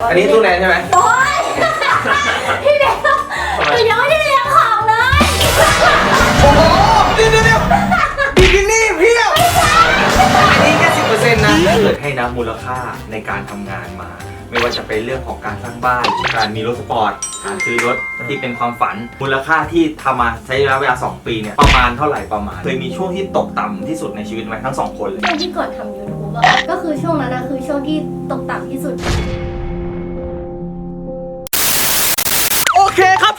อันนี้ตู้แนนใช่ไหมโอ๊ยพี่เด็กหนูยังไม่ได้เลี้ยงของเลยโอ้โหเดี๋ยวเดี๋ยวเดี๋ยวบิกินี่เพียบอันนี้แค่สิบเปอร์เซ็นต์นะถ้าเกิดให้นับมูลค่าในการทำงานมา ไม่ว่าจะเป็นเรื่องของการสร้างบ้าน การมีรถสปอร์ต การซื้อรถที่เป็นความฝัน มูลค่าที่ทำมาใช้ระยะเวลา 2 ปีเนี่ยประมาณเท่าไหร่ประมาณ เคยมีช่วงที่ตกต่ำที่สุดในชีวิตไหมทั้งสองคนเลย ช่วงที่กดทำยูทูบอะก็คือช่วงนั้นนะคือช่วงที่ตกต่ำที่สุด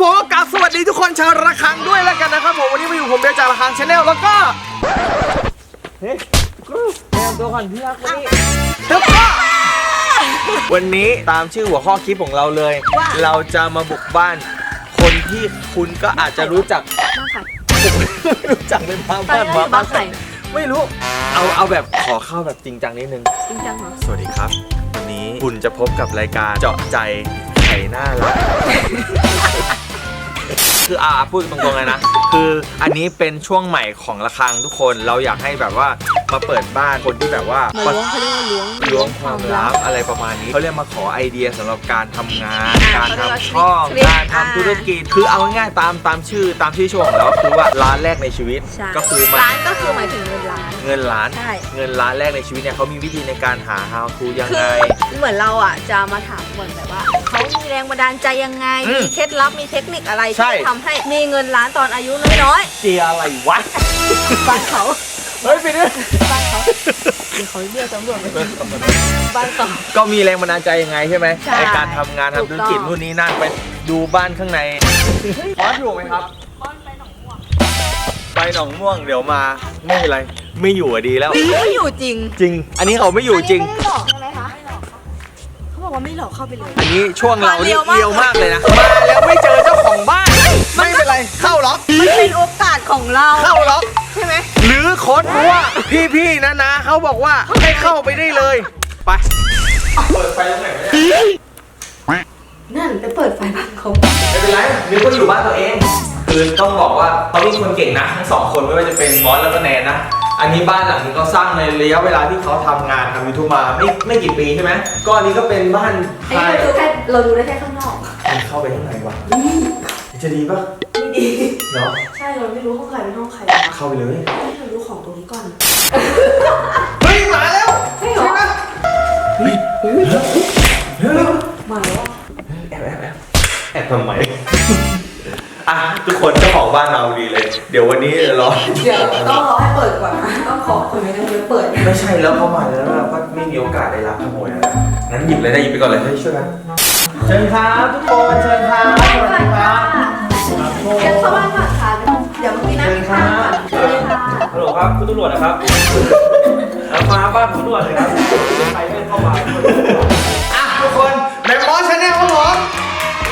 ผมกลับสวัสดีทุกคนชาวระคังด้วยแล้วกันนะครับผมวันนี้มาอยู่ผมเดียจากระคังชาแนลแล้วก็เฮ้ยแนะนำตัวก่อนพี่รักวันนี้แล้วก็วันนี้ตามชื่อหัวข้อคลิปของเราเลย เราจะมาบุกบ้าน คนที่คุณก็อาจจะรู้จักบ้างค่รู้จักเป็นบ้านตอนบ้านนี้อยู่บ้านใครไม่รู้ เอาเอาแบบขอเข้าแบบจริงจังนิดนึง จริงจังเหรอ สวัสดีครับ วันนี้คุณจะพบกับรายการเจาะใจไข่หน้ารัก คืออ่าพูดตรงๆเลยนะ คืออันนี้เป็นช่วงใหม่ของระฆังทุกคนเราอยากให้แบบว่ามาเปิดบ้านคนที่แบบว่ามาล้วงเขาเรียกว่าล้วงล้วงความลับอะไรประมาณนี้เขาเรียกมาขอไอเดียสำหรับการทำงานอ่าการเขาเรียกว่าทำช่องคลิปการทำธุรกิจ คือเอาง่ายๆตามตามชื่อตามชื่อช่วงของเราคือว่าร้านแรกในชีวิต ใช่ก็คือมันร้านก็คือหมายถึงเงินร้าน เงินล้าน ใช่ เงินล้านแรกในชีวิตเนี่ยเขามีวิธีในการหา how to ยังคืไง อเหมือนเราอะจะมาถามเหมือนแบบว่าเขา มีแรงบันดาลใจยังไง อืมมีเคล็ดลับ มีเทคนิคอะไรใช่ ที่ทำให้มีเงินล้านตอนอายุน้อยเจียอะไรวะ ๆ บ้านเขา เฮ้ยไปดิบ้านเขาเดี๋ยวเขาเรียกตำรวจมาบ้านเขา ก็มีแรงบันดาลใจยังไงใช่ไหมใช่ในการทำงานถูทำกธุรต้องกิจนู่นนี่นั่นไปดูบ้านข้างในพอสอยู่ไหมครับ ไปหนองม่วง เดี๋ยวมา ไม่เป็นไร ไม่อยู่อะดีแล้ว ไม่อยู่จริง จริง อันนี้เขาไม่อยู่จริงไม่ได้หลอกใช่ไหมคะเขา บอกว่าไม่หลอกเข้าไปเลย อันนี้ช่วงเรานี่มาเร็วมากเร็วมากเลยนะ มาแล้วไม่เจอเจ้าของบ้าน ไม่เป็นไรเข้าล็อกมันเป็นโอกาสของเรา เข้าล็อกใช่ไหมหรือโค้ดเพราะว่าพี่ๆนะนะเขาบอกว่าให้เข้าไปได้เลยไปเปิดไฟตรงไหนไม่นั่นไปเปิดไฟบ้านเขาเป็นไรนึกว่าอยู่บ้านตัวเอง คือต้องบอกว่าเขามีคนเก่งนะทั้งสองคนไม่ว่าจะเป็นมอสแล้วก็แนนนะ อันนี้บ้านหลังนี้เขาสร้างในระยะเวลาที่เขาทำงานทำยูทูบมาไม่ไม่กี่ปีใช่ไหมก็อันนี้ก็เป็นบ้านอันนี้เราดูแค่เราดูได้แค่ข้างนอกมันเข้าไปข้างในวะจะดีปะไม่ดี เนาะใช่เราไม่รู้ห้องใครเป็นห้องใครนะคะเข้าไปเลยให้เรารู้ของตรงนี้ก่อน เฮ้ยมาแล้วใช่เหรอ ไหมเฮ้ยเฮ้ยเฮ้ยมาแล้วอะแอบแอบแอบแอบทำไม อะทุกคนเจ้าของบ้านเราดีเลย เดี๋ยววันนี้เดี๋ยวรอเดี๋ยวต้องรอให้เปิดก่อนนะต้องขอคนนี้ต้องเลยเปิดไม่ใช่แล้วเข้ามาแล้วเราก็ไม่มีโอกาสได้รับขโมยนะงั้นหยิบเลยได้หยิบไปก่อนเลยให้ช่วยกันเชิญครับทุกคนเชิญครับสวัสดีครับครับโชเดี๋ยวว์เข้าบ้านก่อนค่ะเดี๋ยวเมื่อกี้นั่งข้างก่อนสวัสดีค่ะฮัลโหลครับคุณตำรวจนะครับเอามาบ้านคุณตำรวจเลยครับใครไม่เข้ามาอะทุกคน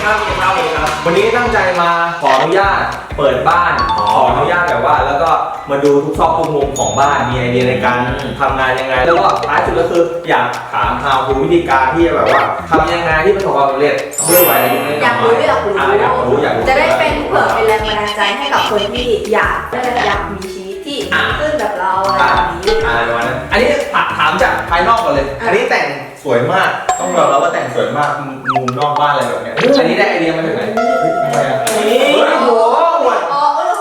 ครับครับผมครับ วันนี้ตั้งใจมาขออนุญาตเปิดบ้านอ๋อขออนุญาตแบบว่า แล้วก็มาดูทุกซอกทุกมุมของบ้าน มีไอเดียในการทำงานยังไง แล้วก็ท้ายสุดก็คืออยากถามทางวิธีการที่จะแบบว่าทำยังไงที่ประสบความสำเร็จด้วยวัยอายุน้อยๆอยากรู้อยากรู้ะอยากรู้อยากรู้จะได้เป็นเผื่อเป็นแรงบันดาลใจให้กับคนที่อยากได้อยากมีชีวิตที่ดีขึ้นแบบเราอะไรอ่าแบบนี้ อ่าประมาณนั้นอันนี้ถามถามจากภายนอกก่อนเลยอะอันนี้แต่งส วยมากต้องยอมรับว่าแต่งสวยมากมุมมุมนอกบ้านอะไรแบบเนี้ยอันนี้ได้ไอเดียมาจากไหนเฮ้ยทำไมอะเฮ้ยโอ้โหอวดอ๋อเออ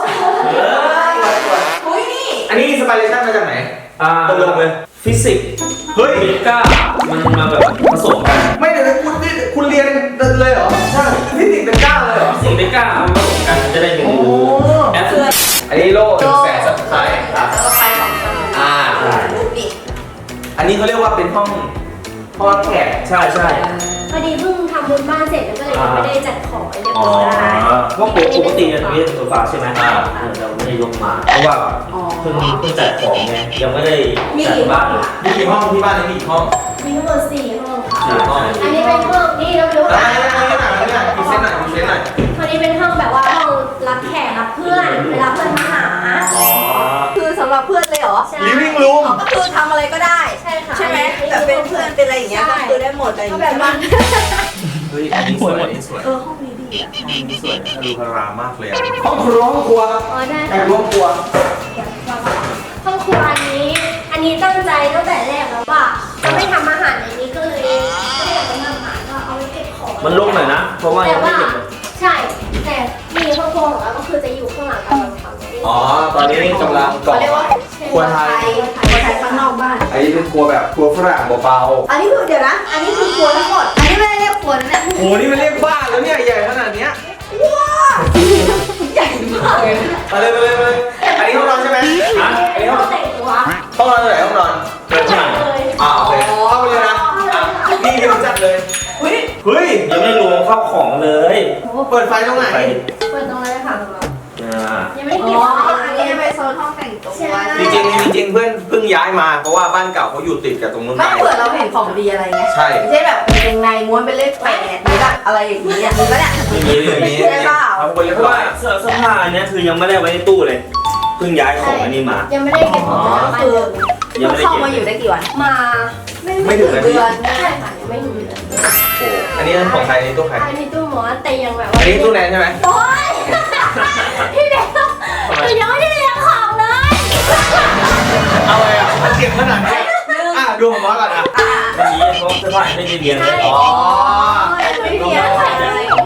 เอออวดอวดอุ้ยนี่อันนี้อินสปิเรชันมาจากไหนอ่าตกลงเลยฟิสิกส์เฮ้ยฟิสิก้ามันมาแบบผสมกันไม่เดี๋ยวนะคุณนี่คุณเรียนเลยเหรอใช่ฟิสิกส์เป็นเก้าเลยเหรอฟิสิกส์ได้ก้ามันผสมกันจะได้เป็นโอ้แอปคืออันนี้โล่หนึ่งแสนสับไครครับแล้วก็ไปของเราอ่านี่อันนี้เขาเรียกว่าเป็นห้อง ห้องรับแขกใช่ใช่พอดีเพิ่งทำบุญบ้านเสร็จแล้วก็เลยยังไม่ได้จัดของให้เรียบอ๋อร้อยเพราะปกติเนี่ยตรงนี้เป็นโซฟาใช่ไหมอ่าเออเราไม่ได้ยกมา เพราะว่าอ๋อ เพิ่งเพิ่งจัดของไงยังไม่ได้มีจัดกี่ห้บ้าอนงอะมีกี่ห้องที่บ้านนี้มีกี่ห้องมีทั้งหมดสี่ห้องค่ะ สี่ห้องอันนี้เป็นห้องนี่เราดูอ่าว่าอันนี้หน่อยอันนี้หน่อยพรีเซนต์หน่อยพรีเซนต์หน่อยอันนี้เป็นห้องแบบว่าห้องรับแขกรับเพื่อนเวลาเพื่อนมาหา อ๋อ คือสำหรับเพื่อนเลยเหรอ ใช่ living room อ๋อก็คือทำอะไรก็ได้ ใช่ค่ะ ใช่ ไหมแต่เป็นเพื่อนเป็นอะไรอย่างเงี้ยก็คือได้หมดอะไรอย่างก็เงี้ยแบบว่าเฮ้ยอันนี้สวยอันนี้สวยเออห้องนี้ดีอะห้องนี้สวยดูพารามากเลยอะห้องครัวห้องครัวอ๋อได้แอบค่ะห้องครัวห้องครัวอันนี้ อันนี้ตั้งใจตั้งแต่แรกแล้วว่าจะไม่ทำอาหารในนี้ก็เลยไม่ได้อยากจะทำอาหารก็เอาไว้มันลงหน่อยนะเพราะว่าแต่ยังไม่ว่าเก็บเลยใช่แต่มีข้างบนของเราก็คือจะอยู่ข้างหลังกันฝั่งนี้อ๋อตอนนี้กำลังก่อเขาเรียกว่าครัวไทย นอกบ้าน อันนี้เป็นครัวแบบครัวฝรั่งเบาอันนี้คือเดี๋ยวนะ อันนี้คือครัวทั้งหมด อันนี้ไม่ได้เรียกครัวนะเนี่ยๆโหนี่มันเรียกบ้านแล้วเนี่ยใหญ่ขนาดเนี้ยใหญ่มากเลยมาเลยมาเลยมาเลยอันนี้ห้องนอนใช่ไหมฮะอันนี้ห้องก็แต่งตัวห้องนอนไหนห้องนอนเปิดข้างหลังเลยอ่าโอเคเข้าไปเลยนะอะนี่เดี๋ยวจัดเลยเฮ้ยเฮ้ยยังไม่รวมข้าวของเลยเปิดไฟตรงไหน ไปเปิดตรงนั้นเลยค่ะของเราอ่ายังไม่ได้อ๋เก็บอขอ จริงๆจริงๆเพื่อนเพิ่งย้ายมาเพราะว่าบ้านเก่าเขาอยู่ติดกับตรงนู้นไม่ไปเผื่อเราเห็นของดีอะไรเงี้ยใช่ ไม่ใช่แบบกางเกงในม้วนเป็นเลขแปดหรือแบบอะไรอย่างเงี้ยมีปะเนี่ยไม่มีไม่มีใช่เปล่าทำคนเรียบเพราะร้อว่ายเสื้อเสื้อผ้าอันเนี้ยคือยังไม่ได้ไว้ในตู้เลยเพิ่งย้ายของอันนี้มา ยังไม่ได้เก็บของอ๋อมาคือเลยยังไม่ได้เข้าเก็บมาอยู่ได้กี่วันมาไม่ถึงนาทีเดือนใช่ค่ะยังไม่ถึงเดือนโอ้อันนี้ของใครในตู้ใครอันนี้ตู้หมอแต่ยังแบบว่าอันนี้ตู้แนนใช่ไหมโอ๊ยพี่เด็กหนูยังไม่ได้ เอาเลยอะมันเก็บขนาดนี้อะดูของมอสก่อนอะไม่มีเพราะเสื้อผ้าไม่ได้เรียงเลยอ๋อไม่เพียงอะไร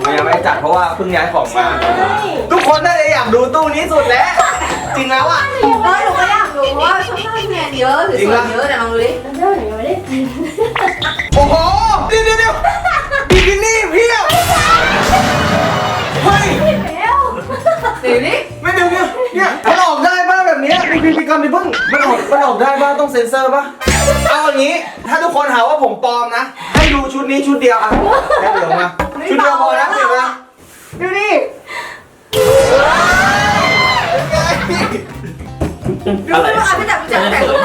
มันยังไม่ได้จัดเพราะว่าเพิ่งย้ายของมาใช่ทุกคนน่าจะอยากดูตู้นี้สุดแล้ว จริงแล้วอะเฮ้ยหนูก็อยากรู้เพราะว่าช่วงหน้าแมนเยอะหรือส่วนเยอะแต่ลองดูดิแล้วเจ้าหนูยังไม่ได้กินโอ้โหเดี๋ยวเดี๋ยวเดี๋ยวบิกินี่เพียบเฮ้ย แล้วดูดิไม่เดี๋ยวเนี่ยเนี่ยมันออกได้ป่ะแบบเนี้ยมีพิธีกรรมดิเพิ่งมันออกมันออกได้ป่ะต้องเซ็นเซอร์ป่ะเอาอย่างนี้ ถ้าทุกคนหาว่าผมปลอมนะ ให้ดูชุดนี้ชุดเดียวอะแค่เดี๋ยวมาชุดเดียวพอนะเดี๋ยวนะดูดิดูดูอะพี่จับพี่จับแต่งทุก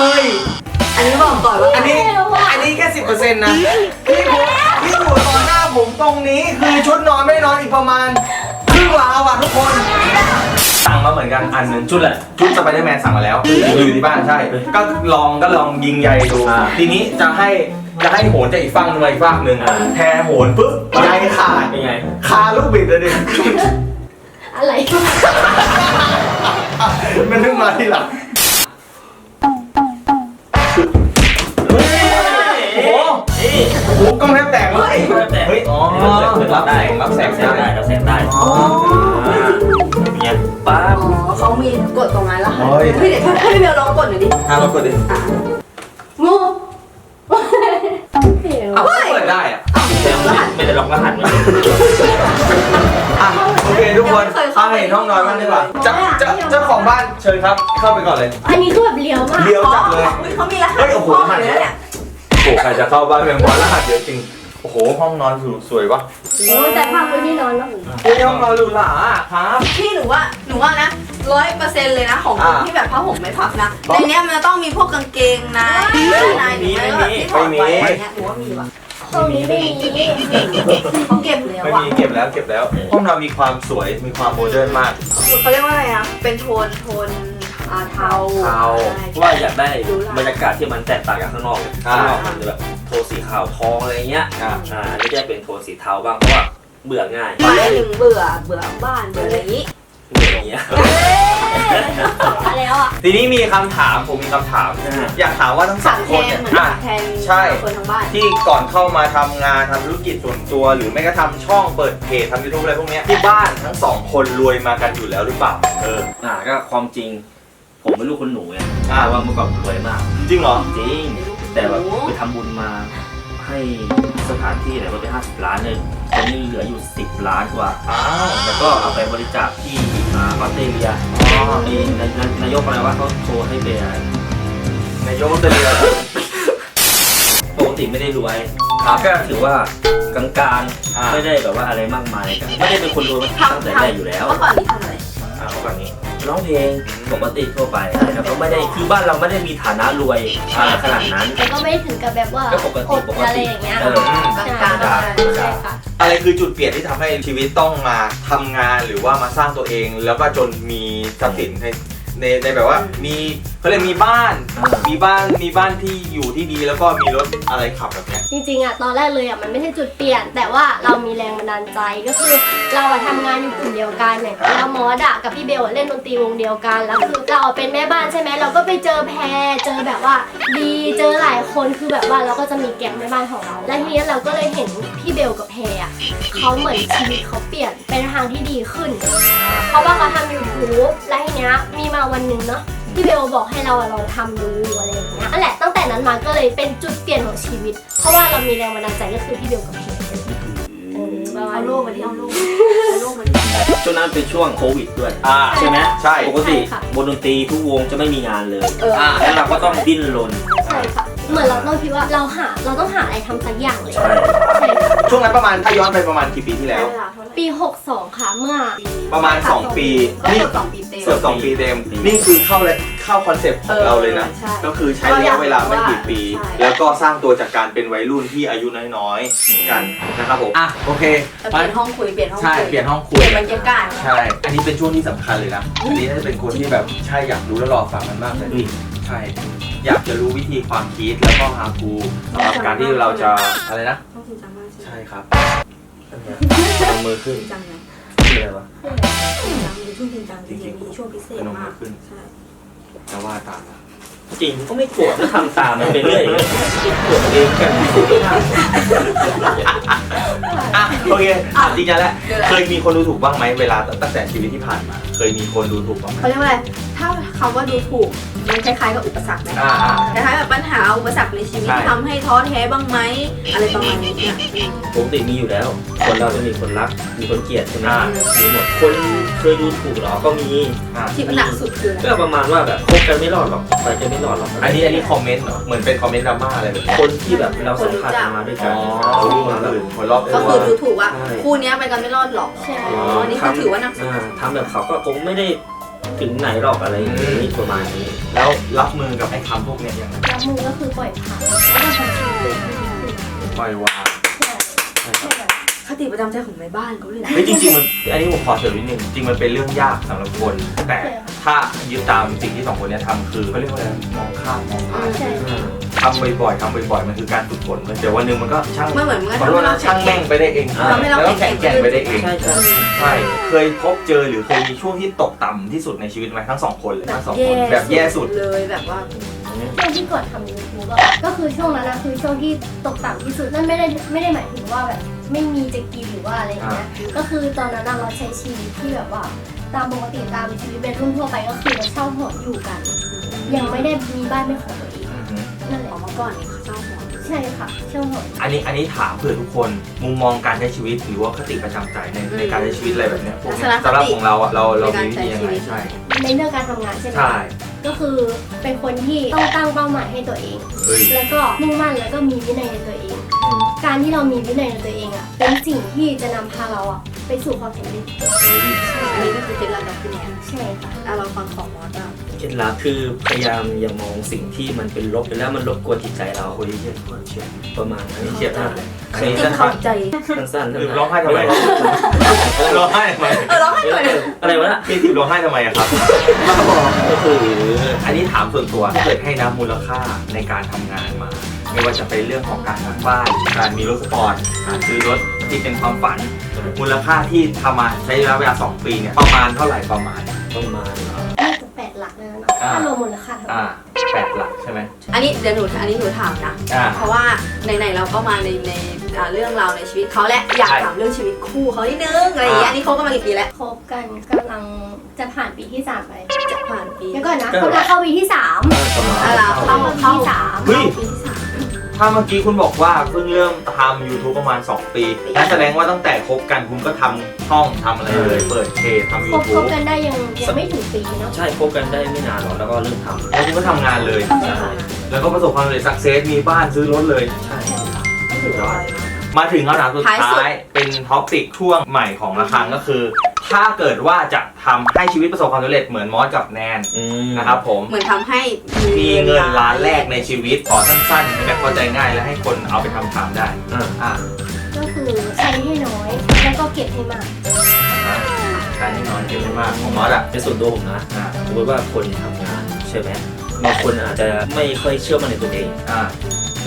เฮ้ย อันนี้บอกก่อนว่าอันนี้ อันนี้แค่สิบเปอร์เซ็นต์นะที่ผมที่อยู่ตอนหน้าผมตรงนี้คือชุดนอนไม่ได้นอนอีกประมาณครึ่งลาวอะทุกคนสั่งมาเหมือนกันอันหนึ่งชุดแหละชุดสไปเดอร์แมนสั่งมาแล้วอยู่ที่บ้านใช่ ก็ลองก็ลองยิงใยดูอ่าทีนี้จะให้จะให้โหนจากอีกฝั่งหนึงมาอีกฝั่งหนึ่งอ่าแพรโหนปุ๊บใยขาดเป็นไงคาลูกบิดเลยดิอะไรมันเพิ่งมาทีหลังเฮ้ย โอ้โหนี่โอ้โหกล้องแทบแตกเลยแต่เฮ้ย อ๋อรับแสงรับแสงแสงได้ได้รับแสงได้อ๋อเนี่ยป้าบอ๋อเขามีกดตรงนั้นแล้วค่ะเฮ้ยเฮ้ยเดี๋ยวให้พี่เบลลองกดหน่อยดิอะเรากดดิอะงูเดี๋ยวอ้าวเปิดได้อะแต่ไม่ได้ล็อกรหัสเลยอะ โอเคทุกคนเอาเห็นห้องนอนบ้างดีกว่าเจ้าเจ้าเจ้าของบ้านเชิญครับ เข้าไปก่อนเลย อันนี้คือแบบเลี้ยวมาก เลี้ยวจัดเลยอ๋อเขามีรหัสเฮ้ยโอ้โห ห้องรหัสเลยนะเนี่ย โอ้โหใครจะเข้าบ้านเพียงพอรหัสเยอะจริง โอ้โห ห้องนอนสวยๆวะโอ้ยแต่ภาพไม่ได้นอนแล้วเฮ้ยห้องนอนหรูหราอะครับ พี่หนูว่าหนูว่านะร้อยเปอร์เซ็นต์เลยนะของอ่าที่แบบผ้าห่มไม่พับนะบอในกเนี้ยมันจะต้องมีพวกกางเกงในเสื้อในหรือไม่ก็แบบที่ถอดไว้อะไรเงี้ยหนูว่ามีว่ะตรงนี้ไม่มีเขาเก็บแล้วไม่อะมีเก็บแล้วเก็บแล้ว ห้องนอนมีความสวยมีความโมเดิร์นมาก เขาเรียกว่าอะไรอะเป็นโทนโทน อ่าเทาเทาใช่เพราะว่าอยากได้บรรยากาศที่มันแตกต่างจากข้างนอกเลยอ่าข้างนอกมันจะแบบโทนสีขาวทองอะไรเงี้ยอะอ่าอันนี่จะเป็นโทนสีเทาบ้างเพราะว่าเบื่อง่ายหมายถึงเบื่อเบื่อบ้านเบื่ออะไรอย่างนี้เบื่ออย่างเงี้ยมาแล้วอะทีนี้มีคำถามผมมีคำถามอ่าอยากถามว่าทั้งสถาอมงแทคนนเนี่ยเหมือนอะถามแทนใช่คนทั้งบ้านที่ก่อนเข้ามาทำงานทำธุรกิจส่วนตัว หรือไม่ก็ทำช่องเปิดเพจทำยูทูบอะไรพวกเนี้ยที่บ้านทั้งสองคนรวยมากันอยู่แล้วหรือเปล่าเอออ่าก็ความจริง ผมเป็นลูกคนหนูไงอ่าแต่ว่าเมื่อก่อนผมรวยมาก จริงเหรอ จริง แต่แบบไปทำบุญมาให้สถานที่ไหนว่าไปห้าสิบล้านเลยตอนนี้เหลืออยู่สิบล้านกว่า อ้าวแล้วก็เอาไปบริจาคที่อ่าออสเตรเลียอ๋อมีนายนายกอะไรว่าเขาโชว์ให้ไปอะนายกออสเตรเลียเหรอปกติไม่ได้รวยครับก็ถือว่ากลางอ่า ๆไม่ได้แบบว่าอะไรมากมาย ไม่ได้เป็นคนรวยมาตั้งแต่แรกอยู่แล้ว เมื่อก่อนนี้ทำอะไร อ่าเมื่อก่อนนี้ ร้องเพลงปกติทั่วไปแต่ก็ไม่ได้คือบ้านเราไม่ได้มีฐานะรวยอะไรขนาดนั้น แต่ก็ไม่ถึงกับแบบว่าก็ปกติอดปกอะไรติอย่างเงี้ยเออใช่กลางๆใช่ใช่ค่ะ อะไรคือจุดเปลี่ยนที่ทำให้ชีวิตต้องมาทำงานหรือว่ามาสร้างตัวเอง แล้วก็จนมีทรัพย์สินในในในแบบว่ามี เขาเลยมีบ้าน มีบ้านมีบ้านที่อยู่ที่ดีแล้วก็มีรถอะไรขับแบบเนี้ย จริงๆอะตอนแรกเลยอะมันไม่ใช่จุดเปลี่ยน แต่ว่าเรามีแรงบันดาลใจก็คือ เราอะทำงานอยู่กลุ่มเดียวกันเนี่ยแล้วมอสอะกับพี่เบลอะเล่นดนตรีวงเดียวกันแล้วคือเราเป็นแม่บ้านใช่ไหมเราก็ไปเจอแพรเจอแบบว่า ดีเจอหลายคนคือแบบว่าเราก็จะมีแก๊งแม่บ้านของเรา และทีนี้เราก็เลยเห็นพี่เบลกับแพรอะเขาเหมือนชีวิตเขาเปลี่ยนไปในทางที่ดีขึ้น เพราะว่าเขาทำยูทูบและทีเนี้ยมีมาวันหนึ่งเนาะ พี่เบลบอกให้เราอะลองทำดูอะไรอย่างเงี้ยนั่นแหละตั้งแต่นั้นมาก็เลยเป็นจุดเปลี่ยนของชีวิต เพราะว่าเรามีแรงบันดาลใจก็คือพี่เบลกับพี่เออประมาณเอานี้ลูกมาดิเอาลูกเอาลูกมาดิช่วงนั้นเป็นช่วงโควิดด้วยอ่าใช่ไหมใช่ปกติใช่ค่ะวงดนตรีทุกวงจะไม่มีงานเลยเอออ่าแล้วเราก็ต้องดิ้นรนใช่ค่ะเหมือนเราต้องคิดว่าเราหาเราต้องหาอะไรทำสักอย่างเลยใช่ใช่ค่ะช่วงนั้นประมาณถ้าย้อนไปประมาณกี่ปีที่แล้ว ปี 62 ค่ะเมื่อ ประมาณ 2 ปีก็นี่เกือบสองปีเต็มเกือบสองปีเต็มนี่คือเข้าเลย เข้าคอนเซปต์ของเราเลยนะ ใช่ก็คือใช้ระยะเวลาไม่กี่ปี ใช่ แล้วก็สร้างตัวจากการเป็นวัยรุ่นที่อายุน้อยๆกันนะครับผม อะโอเคเปลี่ยนห้องคุยเปลี่ยนห้องใช่คุยเปลี่ยนห้องคุเปยลี่ยนบรรยากาศ ใช่ อันนี้เป็นช่วงที่สำคัญเลยนะ อันนี้น่าจะเป็นคนที่แบบใช่อยากรู้และรอฟังมันมากเลยอืมใช่ อยากจะรู้วิธีความคิดแล้วก็ how to สำหรับการที่เราจะอะไรนะ ต้องจริงจังมากใช่ไหมใช่ครับเอามือขึ้นจริงจังไหมคืออะไรวะ จริงจังมีช่วงจริงจังจริงๆมีช่วงพิเศษมากใช่ จะว่าตามนะจริงก็ไม่โกรธแล้วทำตามมันไปเรื่อยโกรธเองกันอะโอเคอะจริงจังแล้วเคยมีคนดูถูกบ้างไหมเวลาตั้งแต่ชีวิตที่ผ่านมา เคยมีคนดูถูกบ้างไหมเขาเรียกว่าอะไรถ้าคำว่าดูถูก มันคล้ายๆกับอุปสรรคไหมอ่าอ่า คล้ายๆแบบปัญหาอุปสรรคในชีวิตใช่ที่ทำให้ท้อแท้บ้างไหมอะไรประมาณนี้เนี่ยปกติมีอยู่แล้ว คนเราจะมีคนรัก มีคนเกลียดใช่ไหมอ่า มีหมด คนเคยดูถูกเหรอก็มี อะที่หนักสุดคืออะไร ก็ประมาณว่าแบบคบกันไม่รอดหรอกไปกันไม่รอดหรอกอันนี้อันนี้คอมเมนต์เหรอเหมือนเป็นคอมเมนต์ดราม่าอะไรแบบนี้คนที่แบบเราสัมผัสมาด้วยอ๋กัอนเขาคมาแบบอื่นคนรอบก็ตัวคือดูถูกว่าใช่ คู่เนี้ยไปกันไม่รอดหรอกใช่อ๋อนี่คือถือว่าหนักสุด อ่าทำแบบเขาก็คงไม่ได้ ถึงไหนหรอกอะไรอย่างนี้ประมาณนี้ แล้วรับมือกับไอ้คำพวกเนี้ยยังไงรับมือก็คือปล่อยผ่านแล้วก็ทำชีวิตปล่อยวางใช่ใช่ค่ะคติประจำใจของแม่บ้านเขาเลยนะเฮ้ยจริงๆมันอันนี้ผมขอเสริมนิดนึงจริงมันเป็นเรื่องยากสำหรับคนแต่ ถ้ายึดตามสิ่งที่สองคนเนี้ยทำคือเขาเรียกว่าอะไรมองข้ามมองผ่านใช่ ทำบ่อยๆทำบ่อยๆมันคือการฝึกฝนเดี๋ยววันหนึ่งมันก็ช่างมันเหมือนมันขอทำโทษให้เรานะช่างแม่งไปได้เองทำให้เราแล้วก็แข่งแกร่งไปได้เอง ใช่ใช่ใช่เคยพบเจอหรือเคยมีช่วงที่ตกต่ำที่สุดในชีวิตไหมทั้งสองคนเลยแบทั้บงสองคแย่นแบบแย่สุด เลยแบบว่า ช่วงที่กดทำยูทูบอะก็คือช่วงนั้นนะคือช่วงที่ตกต่ำที่สุดนั่นไม่ได้ไม่ได้หมายถึงว่าแบบไม่มีจะกินหรือว่าอะไรอย่างเงี้ยก็คือตอนนั้นอะเราใช้ชีวิตที่แบบว่า ตามปกติตามชีวิตเป็นรุ่นทั่วไปก็คือเราเช่าหออยู่กัน ยังไม่ได้มีบ้านเป็นของตัวเองอือฮึนั่นแหละออกมาก่อนนี่เขาเจ้าหัวใช่ค่ะเช่าหออันนี้อันนี้ถามเผื่อทุกคนมุมมองการใช้ชีวิตหรือว่าคติประจำใจในในการใช้ชีวิตอะไรแบบเนี้ยพวกเนี้ยสำหรับของเราอะเราเรามีวิธียังไงใช่ในเรื่องการทำงานใช่ไหมใช่ก็คือเป็นคนที่ต้องตั้งเป้าหมายให้ตัวเอง เฮ้ยแล้วก็มุ่งมั่นแล้วก็มีวินัยในตัวเอง การที่เรามีวินัยในตัวเองอะเป็นสิ่งที่จะนำพาเราอะ ไปสู่ความสำเร็จอันนี้ก็คือเคล็ดลับจากพี่แนนใช่ค่ะอะเราฟังของมอสบ้างเคล็ดลับคือพยายามอย่ามองสิ่งที่มันเป็นลบไปแล้วมันรบกวนจิตใจเราโอ้ยเชี่ยคนเชี่ยประมาณนั้นนี่เชี่ยมากเลยอันจนี้ริงสั้เข้านใจสั้นๆๆหรือร้องไห้ทำไมร้องไห้ทำไมเออร้องไห้หน่อยอะไรวะน่ะ พี่ทิพย์ร้องไห้ทำไมอะครับก็คืออันนี้ถามส่วนตัวถ้าเกิดให้นับมูลค่าในการทำงานมา ไม่ว่าจะเป็นเรื่องของการสร้างบ้าน การมีรถสปอร์ตการซื้อรถ ที่เป็นความฝัน มูลค่าที่ทำมาใช้ระยะเวลา 2 ปีเนี่ยประมาณเท่าไหร่ประมาณ ประมาณน่าจะแปดหลักเลยนะอ่า ถ้ารวมมูลค่าทั้งหมอ่าดแปดหลักใช่ไหม อันนี้เดี๋ยวหนูอันนี้หนูถามนะ อ่าเพราะว่าไหนๆเราก็มาในในอ่าเรื่องราวในชีวิตเขาแหละอยากใช่ถามเรื่องชีวิตคู่เขานิดนึงอะไรอย่างเงี้ยอ่า อันนี้เขาก็มากี่ปีแล้วคบกันกำลังจะผ่านปีที่สามไปจะผ่านปีเดี๋ยวก่อนนะกำลังเข้าปีที่สามประมาณอะไรเข้าปีที่สามเฮ้ยปีที่สาม ถ้าเมื่อกี้คุณบอกว่าเพิ่งเริ่มทำ YouTube ประมาณ 2 ปีนั่นแสดงว่าตั้งแต่คบกันคุณก็ทำช่องทำอะไรเลย เปิดเพจทำคบคบ YouTube กันได้ยังยังไม่ถึงปีเนาะใช่คบกันได้ไม่นานหรอกแล้วก็เริ่มทำแล้วคุณก็ทำงานเลย ใช่แล้วก็ประสบความสำเร็จสักเซสมีบ้านซื้อรถเลย ใช่ก็ถือว่าไวมากมาถึงคำถามสุดท้ายสุดท้ายเป็นท็อปิกช่วงใหม่ของระคังก็คือ ถ้าเกิดว่าจะทำให้ชีวิตประสบความสำเร็จเหมือนมอสกับแนนอืมนะครับผม เหมือนทำให้มีเงินล้านแรกในชีวิตขอสั้นๆแบบเข้าใจง่ายและให้คนเอาไปทำตามได้อ่า อะก็คือใช้ให้น้อย แล้วก็เก็บให้มากนะใช้ให้น้อยเก็บให้มากของมอสอะในส่วนตัวผมนะอะสมมติว่าคนทำงานใช่ไหมบางคนอาจจะไม่ค่อยเชื่อมั่นในตัวเอง อ่า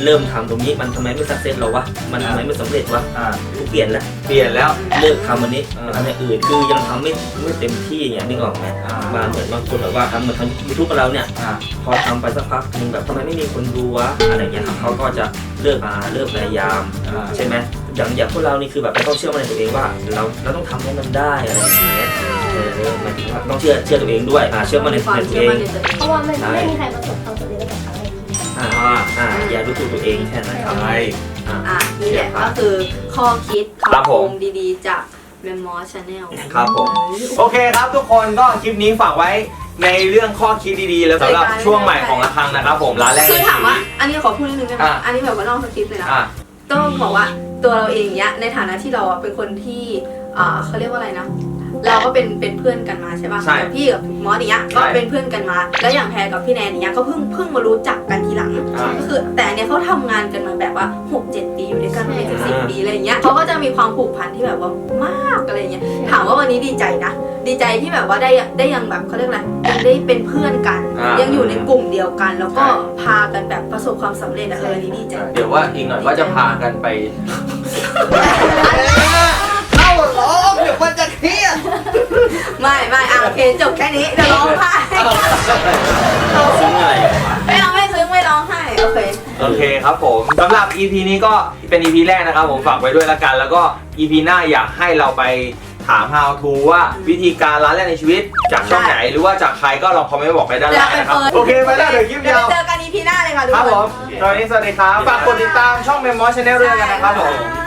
เริ่มทำตรงนี้มันทำไมไม่สักเซสเราวะ มันทำไมไม่สำเร็จวะอ่ากูเปลี่ยนแล้วเปลี่ยนแล้ว เลิกทำวันนี้เออมาทำอย่างอื่นคือยังทำไม่ไม่เต็มที่เนี่ยนึกออกไหมอ่ามาเหมือนบางคนแบบว่าทำเหมือนทำยูทูบกับเราเนี่ย อ่าพอทำไปสักพักนึงแบบทำไมไม่มีคนดูวะอะไรเงี้ยครับเขาก็จะเลิกมาเลิกพยายามอ่า ใช่ไหมอย่างอย่างพวกเรานี่คือแบบเราต้องเชื่อมั่นในตัวเองว่า เราเราต้องทำให้มันได้อะไรอย่างเงี้ยเออหมายถึงว่าต้องเชื่อเชื่อตัวเองด้วยอ่าเชื่อมั่นในมีความในตัวเชื่เออมั่งนในตัวเองเพราะว่าไม่ใช่ไม่มีใครประสบความสำเร็จตั้งแต่ครั้งแรก อ่าอ่าอย่าดูถูกตัวเองแค่นั้นครับใช่อ่าอะนี่แหละก็คือข้อคิดครับคำผคมมดีๆ จากแมมมอสชาแนลครับผมโอเคครับทุกคนก็คลิปนี้ฝากไว้ในเรื่องข้อคิดดีๆ แล้วสำหรับช่วงใหม่ของระฆังนะครับผมร้านแรกคือในถามชีว่าวิตอันนี้ขอพูดนิดนึงได้ไหมอะอันนี้แบบว่านอกสคริปต์เลยนะอะต้องบอกว่าตัวเราเองเนี้ยในฐานะที่เราอะเป็นคนที่อ่าเขาเรียกว่าอะไรนะ เราก็เป็นเป็นเพื่อนกันมาใช่ป่ะใช่อย่างพี่กับมอสอย่างเนี้ยใช่ก็เป็นเพื่อนกันมา แล้วอย่างแพรกับพี่แนนอย่างเนี้ยก็เพิ่งเพิ่งมารู้จักกันทีหลังอ่าก็คือ แต่อันเนี้ยเขาทำงานกันมาแบบว่า6 7ปีอยู่ด้วยกันมาเป็นสิบอ่าปีอะไรอย่างเงี้ยเขาก็จะมีความผูกพันที่แบบว่ามากอะไรอย่างเงี้ยถามว่าวันนี้ดีใจนะดีใจที่แบบว่าได้ได้ยังแบบเขาเรียกอะไรยังได้เป็นเพื่อนกันอ่ายัยังอยู่ในกลุ่มเดียวกัน แล้วก็ใช่พากันแบบประสบความสำเร็จอะเอออันนี้ดีใจเดี๋ยวว่าอีกหน่อยว่าจะพากันไป จบแค่นี้เดี๋ยวร้องไห้ซึ้งอะไรกันวะไม่เอาไม่ซึ้งไม่ร้องไห้โอเค โอเคครับผมสำหรับ EP นี้ก็เป็น EP แรกนะครับผมฝากไว้ด้วยละกัน แล้วก็ EP หน้าอยากให้เราไปถาม how to ว่าวิธีการร้านแรกในชีวิต จากช่องไหนหรือว่าจากใครก็ลองคอมเมนต์บอกไปด้านล่างนะครับ โอเคไปแล้วเดี๋ยวคลิปเดี๋ยยาววไปเจอกันอีพีหน้าเลยค่ะทุกครับคผนมตอนนี้สวัสดีครับฝากกดติดตามช่อง Memo Channel ด้วยกันนะครับผมบ๊ายบาย